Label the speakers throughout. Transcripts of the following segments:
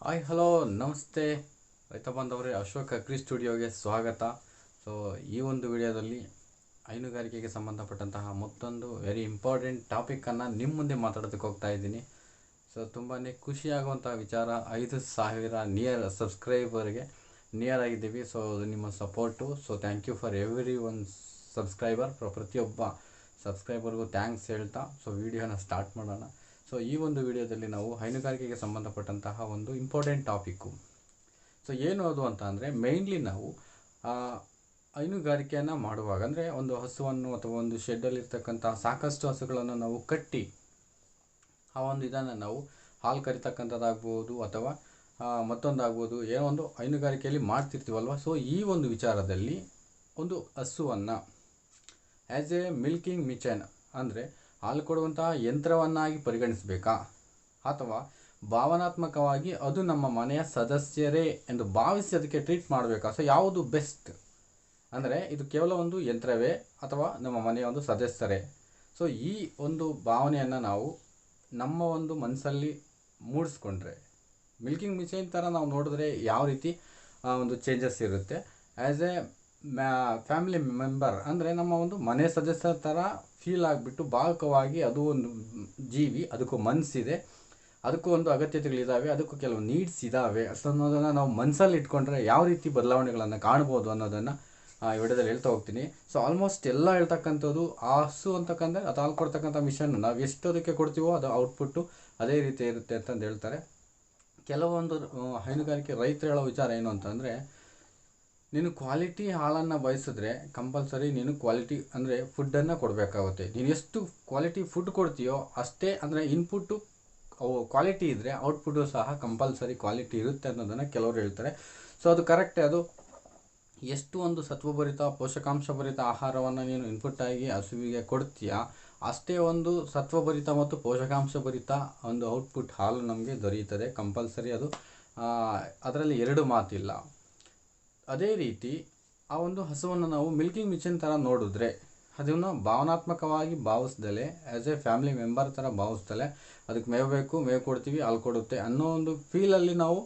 Speaker 1: Hi, hello, ನಮಸ್ತೆ. ರೈತ ಬಾಂಧವರೇ, ಅಶೋಕ್ ಅಗ್ರಿ ಸ್ಟುಡಿಯೋಗೆ ಸ್ವಾಗತ. ಸೊ ಈ ಒಂದು ವಿಡಿಯೋದಲ್ಲಿ ಹೈನುಗಾರಿಕೆಗೆ ಸಂಬಂಧಪಟ್ಟಂತಹ ಮತ್ತೊಂದು ವೆರಿ ಇಂಪಾರ್ಟೆಂಟ್ ಟಾಪಿಕನ್ನು ನಿಮ್ಮ ಮುಂದೆ ಮಾತಾಡೋದಕ್ಕೆ ಹೋಗ್ತಾ ಇದ್ದೀನಿ. ಸೊ ತುಂಬಾ ಖುಷಿಯಾಗುವಂಥ ವಿಚಾರ. ಐದು ಸಾವಿರ ನಿಯರ್ ಸಬ್ಸ್ಕ್ರೈಬರ್ಗೆ ನಿಯರ್ ಆಗಿದ್ದೀವಿ. ಸೊ ನಿಮ್ಮ support so thank you for every one subscriber ಪ್ರತಿಯೊಬ್ಬ ಸಬ್ಸ್ಕ್ರೈಬರ್ಗೂ ಥ್ಯಾಂಕ್ಸ್ ಹೇಳ್ತಾ. ಸೊ ವಿಡಿಯೋನ ಸ್ಟಾರ್ಟ್ ಮಾಡೋಣ. ಸೊ ಈ ಒಂದು ವಿಡಿಯೋದಲ್ಲಿ ನಾವು ಹೈನುಗಾರಿಕೆಗೆ ಸಂಬಂಧಪಟ್ಟಂತಹ ಒಂದು ಇಂಪಾರ್ಟೆಂಟ್ ಟಾಪಿಕ್ಕು ಸೊ ಏನು ಅದು ಅಂತ ಅಂದರೆ ಮೇಯ್ನ್ಲಿ ನಾವು ಹೈನುಗಾರಿಕೆಯನ್ನು ಮಾಡುವಾಗ ಅಂದರೆ ಒಂದು ಹಸುವನ್ನು ಅಥವಾ ಒಂದು ಶೆಡ್ಡಲ್ಲಿರ್ತಕ್ಕಂಥ ಸಾಕಷ್ಟು ಹಸುಗಳನ್ನು ನಾವು ಕಟ್ಟಿ, ಆ ಒಂದು ಇದನ್ನು ನಾವು ಹಾಲು ಕರಿತಕ್ಕಂಥದ್ದಾಗ್ಬೋದು ಅಥವಾ ಮತ್ತೊಂದಾಗ್ಬೋದು ಏನೋ ಒಂದು ಹೈನುಗಾರಿಕೆಯಲ್ಲಿ ಮಾಡ್ತಿರ್ತೀವಲ್ವ? ಸೊ ಈ ಒಂದು ವಿಚಾರದಲ್ಲಿ ಒಂದು ಹಸುವನ್ನು ಆ್ಯಸ್ ಎ ಮಿಲ್ಕಿಂಗ್ ಮಿಚನ್ ಅಂದರೆ ಹಾಲು ಕೊಡುವಂತಹ ಯಂತ್ರವನ್ನಾಗಿ ಪರಿಗಣಿಸಬೇಕಾ? ಅಥವಾ ಭಾವನಾತ್ಮಕವಾಗಿ ಅದು ನಮ್ಮ ಮನೆಯ ಸದಸ್ಯರೇ ಎಂದು ಭಾವಿಸಿ ಅದಕ್ಕೆ ಟ್ರೀಟ್ ಮಾಡಬೇಕಾ? ಸೊ ಯಾವುದು ಬೆಸ್ಟ್ ಅಂದರೆ ಇದು ಕೇವಲ ಒಂದು ಯಂತ್ರವೇ ಅಥವಾ ನಮ್ಮ ಮನೆಯ ಒಂದು ಸದಸ್ಯರೇ? ಸೊ ಈ ಒಂದು ಭಾವನೆಯನ್ನು ನಾವು ನಮ್ಮ ಒಂದು ಮನಸ್ಸಲ್ಲಿ ಮೂಡಿಸ್ಕೊಂಡ್ರೆ ಮಿಲ್ಕಿಂಗ್ ಮಿಷಿನ್ ಥರ ನಾವು ನೋಡಿದ್ರೆ ಯಾವ ರೀತಿ ಒಂದು ಚೇಂಜಸ್ ಇರುತ್ತೆ. ಆ್ಯಸ್ ಎ ಫ್ಯಾಮಿಲಿ ಮೆಂಬರ್ ಅಂದರೆ ನಮ್ಮ ಒಂದು ಮನೆ ಸದಸ್ಯರ ಥರ ಫೀಲ್ ಆಗಿಬಿಟ್ಟು ಭಾವುಕವಾಗಿ ಅದು ಒಂದು ಜೀವಿ, ಅದಕ್ಕೂ ಮನಸ್ಸಿದೆ ಅದಕ್ಕೂ ಒಂದು ಅಗತ್ಯತೆಗಳಿದ್ದಾವೆ ಅದಕ್ಕೂ ಕೆಲವು ನೀಡ್ಸ್ ಇದ್ದಾವೆ ಅನ್ನೋದನ್ನು ನಾವು ಮನಸ್ಸಲ್ಲಿ ಇಟ್ಕೊಂಡ್ರೆ ಯಾವ ರೀತಿ ಬದಲಾವಣೆಗಳನ್ನು ಕಾಣ್ಬೋದು ಅನ್ನೋದನ್ನು ಈ ವಿಡಿಯೋದಲ್ಲಿ ಹೇಳ್ತಾ ಹೋಗ್ತೀನಿ. ಸೊ ಆಲ್ಮೋಸ್ಟ್ ಎಲ್ಲ ಹೇಳ್ತಕ್ಕಂಥದ್ದು ಆ ಹಸು ಅಂತಕ್ಕಂಥ, ಅದು ಹಾಲು ಕೊಡ್ತಕ್ಕಂಥ ಮಿಷನ್ ನಾವು ಎಷ್ಟು ಅದಕ್ಕೆ ಕೊಡ್ತೀವೋ ಅದು ಔಟ್ಪುಟ್ಟು ಅದೇ ರೀತಿ ಇರುತ್ತೆ ಅಂತಂದು ಹೇಳ್ತಾರೆ. ಕೆಲವೊಂದು ಹೈನುಗಾರಿಕೆ ರೈತರು ಹೇಳೋ ವಿಚಾರ ಏನು ಅಂತಂದರೆ ನೀನು ಕ್ವಾಲಿಟಿ ಹಾಲನ್ನು ಬಯಸಿದ್ರೆ ಕಂಪಲ್ಸರಿ ನೀನು ಕ್ವಾಲಿಟಿ ಅಂದರೆ ಫುಡ್ಡನ್ನು ಕೊಡಬೇಕಾಗುತ್ತೆ. ನೀನು ಎಷ್ಟು ಕ್ವಾಲಿಟಿ ಫುಡ್ ಕೊಡ್ತೀಯೋ ಅಷ್ಟೇ ಅಂದರೆ ಇನ್ಪುಟ್ಟು ಕ್ವಾಲಿಟಿ ಇದ್ದರೆ ಔಟ್ಪುಟ್ಟು ಸಹ ಕಂಪಲ್ಸರಿ ಕ್ವಾಲಿಟಿ ಇರುತ್ತೆ ಅನ್ನೋದನ್ನು ಕೆಲವರು ಹೇಳ್ತಾರೆ. ಸೊ ಅದು ಕರೆಕ್ಟೇ ಅದು. ಎಷ್ಟು ಒಂದು ಸತ್ವಭರಿತ, ಪೋಷಕಾಂಶಭರಿತ ಆಹಾರವನ್ನು ನೀನು ಇನ್ಪುಟ್ ಆಗಿ ಹಸುವಿಗೆ ಕೊಡ್ತೀಯಾ, ಅಷ್ಟೇ ಒಂದು ಸತ್ವಭರಿತ ಮತ್ತು ಪೋಷಕಾಂಶಭರಿತ ಒಂದು ಔಟ್ಪುಟ್ ಹಾಲು ನಮಗೆ ದೊರೆಯುತ್ತದೆ ಕಂಪಲ್ಸರಿ ಅದು. ಅದರಲ್ಲಿ ಎರಡು ಮಾತಿಲ್ಲ. ಅದೇ ರೀತಿ ಆ ಒಂದು ಹಸುವನ್ನು ನಾವು ಮಿಲ್ಕಿಂಗ್ ಮಿಷಿನ್ ಥರ ನೋಡಿದ್ರೆ ಅದನ್ನು ಭಾವನಾತ್ಮಕವಾಗಿ ಭಾವಿಸ್ದಲೆ ಆ್ಯಸ್ ಎ ಫ್ಯಾಮಿಲಿ ಮೆಂಬರ್ ಥರ ಭಾವಿಸ್ದಲೆ ಅದಕ್ಕೆ ಮೇವು ಬೇಕು, ಮೇವು ಕೊಡ್ತೀವಿ, ಹಾಲು ಕೊಡುತ್ತೆ ಅನ್ನೋ ಒಂದು ಫೀಲಲ್ಲಿ ನಾವು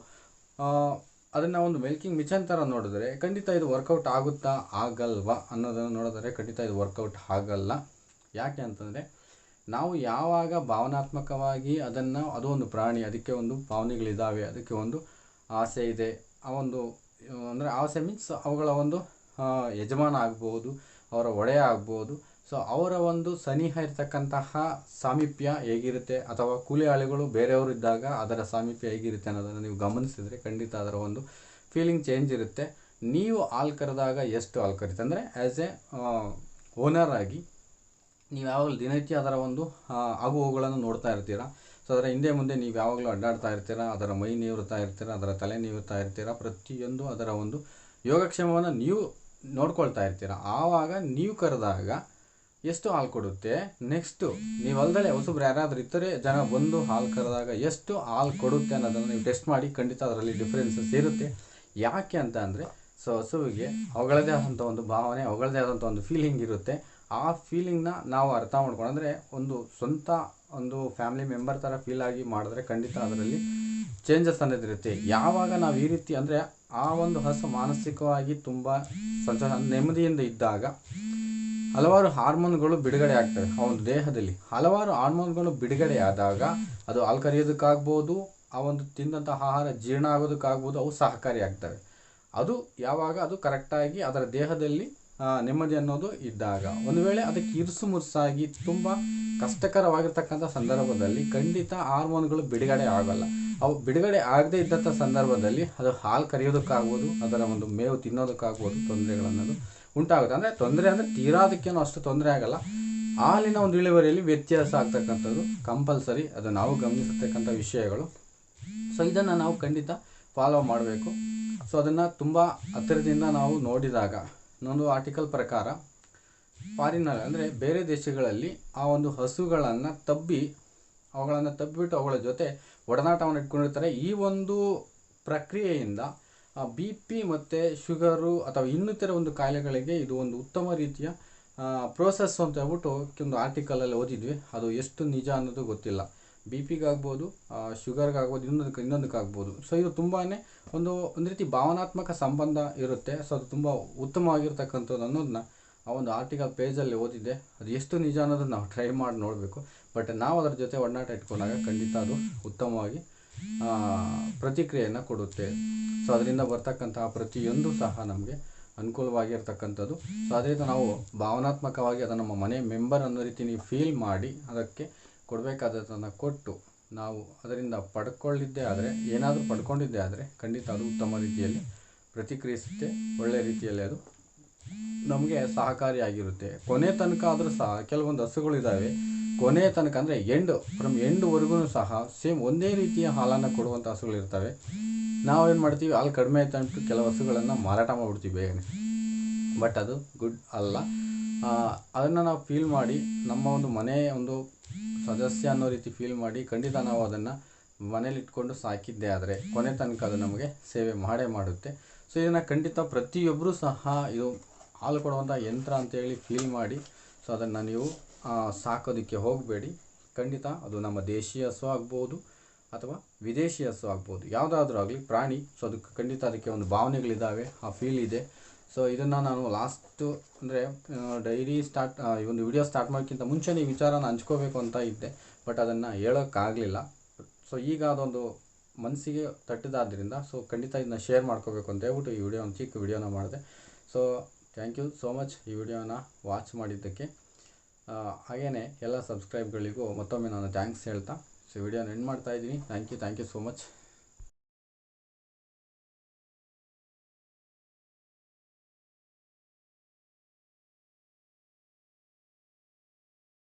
Speaker 1: ಅದನ್ನು ಒಂದು ಮಿಲ್ಕಿಂಗ್ ಮಿಷನ್ ಥರ ನೋಡಿದ್ರೆ ಖಂಡಿತ ಇದು ವರ್ಕೌಟ್ ಆಗುತ್ತಾ, ಆಗಲ್ವಾ ಅನ್ನೋದನ್ನು ನೋಡಿದ್ರೆ ಖಂಡಿತ ಇದು ವರ್ಕೌಟ್ ಆಗಲ್ಲ. ಯಾಕೆ ಅಂತಂದರೆ ನಾವು ಯಾವಾಗ ಭಾವನಾತ್ಮಕವಾಗಿ ಅದನ್ನು, ಅದು ಒಂದು ಪ್ರಾಣಿ, ಅದಕ್ಕೆ ಒಂದು ಭಾವನೆಗಳಿದ್ದಾವೆ ಅದಕ್ಕೆ ಒಂದು ಆಸೆ ಇದೆ, ಆ ಒಂದು ಅಂದರೆ ಆಸೆ ಮೀನ್ಸ್ ಅವುಗಳ ಒಂದು ಯಜಮಾನ ಆಗ್ಬೋದು, ಅವರ ಒಡೆಯ ಆಗ್ಬೋದು. ಸೊ ಅವರ ಒಂದು ಸನಿಹ ಇರತಕ್ಕಂತಹ ಸಾಮೀಪ್ಯ ಹೇಗಿರುತ್ತೆ ಅಥವಾ ಕೂಲಿ ಆಳುಗಳು ಬೇರೆಯವರು ಇದ್ದಾಗ ಅದರ ಸಾಮೀಪ್ಯ ಹೇಗಿರುತ್ತೆ ಅನ್ನೋದನ್ನು ನೀವು ಗಮನಿಸಿದರೆ ಖಂಡಿತ ಅದರ ಒಂದು ಫೀಲಿಂಗ್ ಚೇಂಜ್ ಇರುತ್ತೆ. ನೀವು ಹಾಲು ಕರೆದಾಗ ಎಷ್ಟು ಹಾಲು ಕರಿತೆ ಅಂದರೆ ಆ್ಯಸ್ ಎ ಓನರ್ ಆಗಿ, ನೀವು ಯಾವಾಗಲೂ ದಿನನಿತ್ಯ ಅದರ ಒಂದು ಆಗುಹೋಗುಗಳನ್ನು ಆಗು ಹೋಗುಗಳನ್ನು ನೋಡ್ತಾ ಇರ್ತೀರಾ? ಸೊ ಅದರ ಹಿಂದೆ ಮುಂದೆ ನೀವು ಯಾವಾಗಲೂ ಅಡ್ಡಾಡ್ತಾ ಇರ್ತೀರಾ, ಅದರ ಮೈ ನೀವ್ತಾ ಇರ್ತೀರಾ, ಅದರ ತಲೆ ನೀವ್ತಾ ಇರ್ತೀರಾ, ಪ್ರತಿಯೊಂದು ಅದರ ಒಂದು ಯೋಗಕ್ಷೇಮವನ್ನು ನೀವು ನೋಡ್ಕೊಳ್ತಾ ಇರ್ತೀರಾ. ಆವಾಗ ನೀವು ಕರೆದಾಗ ಎಷ್ಟು ಹಾಲು ಕೊಡುತ್ತೆ? ನೆಕ್ಸ್ಟು ನೀವು ಅಲ್ದಲೆ ಹೊಸಬ್ರು ಯಾರಾದರೂ ಇತರೆ ಜನ ಬಂದು ಹಾಲು ಕರೆದಾಗ ಎಷ್ಟು ಹಾಲು ಕೊಡುತ್ತೆ ಅನ್ನೋದನ್ನು ನೀವು ಟೆಸ್ಟ್ ಮಾಡಿ ಖಂಡಿತ ಅದರಲ್ಲಿ ಡಿಫ್ರೆನ್ಸಸ್ ಇರುತ್ತೆ. ಯಾಕೆ ಅಂತ ಅಂದರೆ, ಸೊ ಹಸುವಿಗೆ ಅವುಗಳದೇ ಆದಂಥ ಒಂದು ಭಾವನೆ ಅವುಗಳದೇ ಆದಂಥ ಒಂದು ಫೀಲಿಂಗ್ ಇರುತ್ತೆ. ಆ ಫೀಲಿಂಗ್ನ ನಾವು ಅರ್ಥ ಮಾಡ್ಕೊಂಡು, ಅಂದರೆ ಒಂದು ಸ್ವಂತ ಒಂದು ಫ್ಯಾಮಿಲಿ ಮೆಂಬರ್ ಥರ ಫೀಲ್ ಆಗಿ ಮಾಡಿದ್ರೆ ಖಂಡಿತ ಅದರಲ್ಲಿ ಚೇಂಜಸ್ ಅನ್ನೋದಿರುತ್ತೆ ಯಾವಾಗ ನಾವು ಈ ರೀತಿ ಅಂದರೆ ಆ ಒಂದು ಹಸು ಮಾನಸಿಕವಾಗಿ ತುಂಬ ಸಂತೋಷ, ನೆಮ್ಮದಿಯಿಂದ ಇದ್ದಾಗ ಹಲವಾರು ಹಾರ್ಮೋನ್ಗಳು ಬಿಡುಗಡೆ ಆಗ್ತವೆ ಆ ಒಂದು ದೇಹದಲ್ಲಿ. ಹಲವಾರು ಹಾರ್ಮೋನ್ಗಳು ಬಿಡುಗಡೆ ಆದಾಗ ಅದು ಹಾಲು ಆ ಒಂದು ತಿಂದಂಥ ಆಹಾರ ಜೀರ್ಣ ಆಗೋದಕ್ಕಾಗ್ಬೋದು, ಅವು ಸಹಕಾರಿಯಾಗ್ತವೆ ಅದು ಯಾವಾಗ ಅದು ಕರೆಕ್ಟಾಗಿ ಅದರ ದೇಹದಲ್ಲಿ ನೆಮ್ಮದಿ ಅನ್ನೋದು ಇದ್ದಾಗ. ಒಂದು ವೇಳೆ ಅದಕ್ಕೆ ಇರುಸು ಮುರುಸಾಗಿ ತುಂಬ ಕಷ್ಟಕರವಾಗಿರ್ತಕ್ಕಂಥ ಸಂದರ್ಭದಲ್ಲಿ ಖಂಡಿತ ಹಾರ್ಮೋನ್ಗಳು ಬಿಡುಗಡೆ ಆಗಲ್ಲ. ಅವು ಬಿಡುಗಡೆ ಆಗದೇ ಇದ್ದಂಥ ಸಂದರ್ಭದಲ್ಲಿ ಅದು ಹಾಲು ಕರೆಯೋದಕ್ಕಾಗ್ಬೋದು, ಅದರ ಒಂದು ಮೇವು ತಿನ್ನೋದಕ್ಕಾಗ್ಬೋದು ತೊಂದರೆಗಳನ್ನೋದು ಉಂಟಾಗುತ್ತೆ. ಅಂದರೆ ತೊಂದರೆ ಅಂದರೆ ತೀರಾದಕ್ಕೇನು ಅಷ್ಟು ತೊಂದರೆ ಆಗಲ್ಲ. ಹಾಲಿನ ಒಂದು ಇಳುವರಿಯಲ್ಲಿ ವ್ಯತ್ಯಾಸ ಆಗ್ತಕ್ಕಂಥದ್ದು ಕಂಪಲ್ಸರಿ. ಅದು ನಾವು ಗಮನಿಸತಕ್ಕಂಥ ವಿಷಯಗಳು. ಸೊ ಇದನ್ನು ನಾವು ಖಂಡಿತ ಫಾಲೋ ಮಾಡಬೇಕು. ಸೊ ಅದನ್ನು ತುಂಬ ಹತ್ತಿರದಿಂದ ನಾವು ನೋಡಿದಾಗ ಇನ್ನೊಂದು ಆರ್ಟಿಕಲ್ ಪ್ರಕಾರ ಫಾರಿನರ್ ಅಂದರೆ ಬೇರೆ ದೇಶಗಳಲ್ಲಿ ಆ ಒಂದು ಹಸುಗಳನ್ನು ತಬ್ಬಿ, ಅವುಗಳನ್ನು ತಬ್ಬಿಬಿಟ್ಟು ಅವುಗಳ ಜೊತೆ ಒಡನಾಟವನ್ನು ಇಟ್ಕೊಂಡಿರ್ತಾರೆ. ಈ ಒಂದು ಪ್ರಕ್ರಿಯೆಯಿಂದ ಬಿ ಪಿ ಮತ್ತು ಶುಗರು ಅಥವಾ ಇನ್ನಿತರ ಒಂದು ಕಾಯಿಲೆಗಳಿಗೆ ಇದು ಒಂದು ಉತ್ತಮ ರೀತಿಯ ಪ್ರೋಸೆಸ್ ಅಂತ ಹೇಳ್ಬಿಟ್ಟು ಒಂದು ಆರ್ಟಿಕಲಲ್ಲಿ ಓದಿದ್ವಿ. ಅದು ಎಷ್ಟು ನಿಜ ಅನ್ನೋದು ಗೊತ್ತಿಲ್ಲ. ಬಿ ಪಿಗಾಗ್ಬೋದು ಶುಗರ್ಗಾಗ್ಬೋದು ಇನ್ನೊಂದಕ್ಕೆ ಇನ್ನೊಂದಕ್ಕೆ ಆಗ್ಬೋದು. ಸೊ ಇದು ತುಂಬಾ ಒಂದು ಒಂದು ರೀತಿ ಭಾವನಾತ್ಮಕ ಸಂಬಂಧ ಇರುತ್ತೆ. ಸೊ ಅದು ತುಂಬ ಉತ್ತಮವಾಗಿರ್ತಕ್ಕಂಥದ್ದು ಅನ್ನೋದನ್ನ ಆ ಒಂದು ಆರ್ಟಿಕಲ್ ಪೇಜಲ್ಲಿ ಓದಿದ್ದೆ. ಅದು ಎಷ್ಟು ನಿಜ ಅನ್ನೋದನ್ನು ನಾವು ಟ್ರೈ ಮಾಡಿ ನೋಡಬೇಕು. ಬಟ್ ನಾವು ಅದರ ಜೊತೆ ಒಡನಾಟ ಇಟ್ಕೊಂಡಾಗ ಖಂಡಿತ ಅದು ಉತ್ತಮವಾಗಿ ಪ್ರತಿಕ್ರಿಯೆಯನ್ನು ಕೊಡುತ್ತೆ. ಸೊ ಅದರಿಂದ ಬರ್ತಕ್ಕಂತಹ ಪ್ರತಿಯೊಂದು ಸಹ ನಮಗೆ ಅನುಕೂಲವಾಗಿರ್ತಕ್ಕಂಥದ್ದು. ಸೊ ಅದರಿಂದ ನಾವು ಭಾವನಾತ್ಮಕವಾಗಿ ಅದನ್ನು ನಮ್ಮ ಮನೆ ಮೆಂಬರ್ ಅನ್ನೋ ರೀತಿ ನೀವು ಫೀಲ್ ಮಾಡಿ, ಅದಕ್ಕೆ ಕೊಡಬೇಕಾದದನ್ನು ಕೊಟ್ಟು ನಾವು ಅದರಿಂದ ಪಡ್ಕೊಳ್ಳಿದ್ದೇ ಆದರೆ, ಏನಾದರೂ ಪಡ್ಕೊಂಡಿದ್ದೇ ಆದರೆ ಖಂಡಿತ ಅದು ಉತ್ತಮ ರೀತಿಯಲ್ಲಿ ಪ್ರತಿಕ್ರಿಯಿಸುತ್ತೆ. ಒಳ್ಳೆಯ ರೀತಿಯಲ್ಲಿ ಅದು ನಮಗೆ ಸಹಕಾರಿಯಾಗಿರುತ್ತೆ. ಕೊನೆ ತನಕ ಆದರೂ ಸಹ ಕೆಲವೊಂದು ಹಸುಗಳಿದ್ದಾವೆ ಕೊನೆಯ ತನಕ ಅಂದರೆ ಎಂಡು ಫ್ರಮ್ ಎಂಡ್ವರೆಗೂ ಸಹ ಸೇಮ್ ಒಂದೇ ರೀತಿಯ ಹಾಲನ್ನು ಕೊಡುವಂಥ ಹಸುಗಳಿರ್ತವೆ ನಾವೇನು ಮಾಡ್ತೀವಿ? ಹಾಲು ಕಡಿಮೆ ಆಯ್ತು ಕೆಲವು ಹಸುಗಳನ್ನು ಮಾರಾಟ ಮಾಡಿಬಿಡ್ತೀವಿ ಬೇಗನೆ. ಬಟ್ ಅದು ಗುಡ್ ಅಲ್ಲ. ಅದನ್ನು ನಾವು ಫೀಲ್ ಮಾಡಿ ನಮ್ಮ ಒಂದು ಮನೆಯ ಒಂದು ಸದಸ್ಯ ಅನ್ನೋ ರೀತಿ ಫೀಲ್ ಮಾಡಿ ಖಂಡಿತ ನಾವು ಅದನ್ನು ಮನೇಲಿಟ್ಕೊಂಡು ಸಾಕಿದ್ದೇ ಆದರೆ ಕೊನೆ ತನಕ ಅದು ನಮಗೆ ಸೇವೆ ಮಾಡೇ ಮಾಡುತ್ತೆ. ಸೊ ಇದನ್ನು ಖಂಡಿತ ಪ್ರತಿಯೊಬ್ಬರೂ ಸಹ ಇದು ಹಾಲು ಕೊಡುವಂಥ ಯಂತ್ರ ಅಂತೇಳಿ ಫೀಲ್ ಮಾಡಿ ಸೊ ಅದನ್ನು ನೀವು ಸಾಕೋದಕ್ಕೆ ಹೋಗಬೇಡಿ. ಖಂಡಿತ ಅದು ನಮ್ಮ ದೇಶೀಯ ಹಸು ಆಗ್ಬೋದು ಅಥವಾ ವಿದೇಶಿ ಹಸು ಆಗ್ಬೋದು. ಯಾವುದಾದ್ರೂ ಆಗಲಿ, ಪ್ರಾಣಿ ಸೊ ಅದಕ್ಕೆ ಖಂಡಿತ ಅದಕ್ಕೆ ಒಂದು ಭಾವನೆಗಳಿದ್ದಾವೆ, ಆ ಫೀಲ್ ಇದೆ. ಸೊ ಇದನ್ನು ನಾನು ಲಾಸ್ಟು ಅಂದರೆ ಡೈರಿ ಸ್ಟಾರ್ಟ್ ಈ ಒಂದು ವಿಡಿಯೋ ಸ್ಟಾರ್ಟ್ ಮಾಡೋಕ್ಕಿಂತ ಮುಂಚೆ ಈ ವಿಚಾರನ ಹಂಚ್ಕೋಬೇಕು ಅಂತ ಇದ್ದೆ ಬಟ್ ಅದನ್ನು ಹೇಳೋಕ್ಕಾಗಲಿಲ್ಲ. ಸೊ ಈಗ ಅದೊಂದು ಮನಸ್ಸಿಗೆ ತಟ್ಟಿದಾದ್ರಿಂದ ಸೊ ಖಂಡಿತ ಇದನ್ನ ಶೇರ್ ಮಾಡ್ಕೋಬೇಕು ಅಂತ ಹೇಳ್ಬಿಟ್ಟು ಈ ವಿಡಿಯೋ ಒಂದು ಚಿಕ್ಕ ವಿಡಿಯೋನ ಮಾಡಿದೆ. So thank you so much ಈ ವಿಡಿಯೋನ ವಾಚ್ ಮಾಡಿದ್ದಕ್ಕೆ. ಹಾಗೆಯೇ ಎಲ್ಲ ಸಬ್ಸ್ಕ್ರೈಬ್ಗಳಿಗೂ ಮತ್ತೊಮ್ಮೆ ನಾನು ಥ್ಯಾಂಕ್ಸ್ ಹೇಳ್ತಾ ಸೊ ವಿಡಿಯೋನ ಎಂಡ್ ಮಾಡ್ತಾ ಇದ್ದೀನಿ. Thank you thank you so much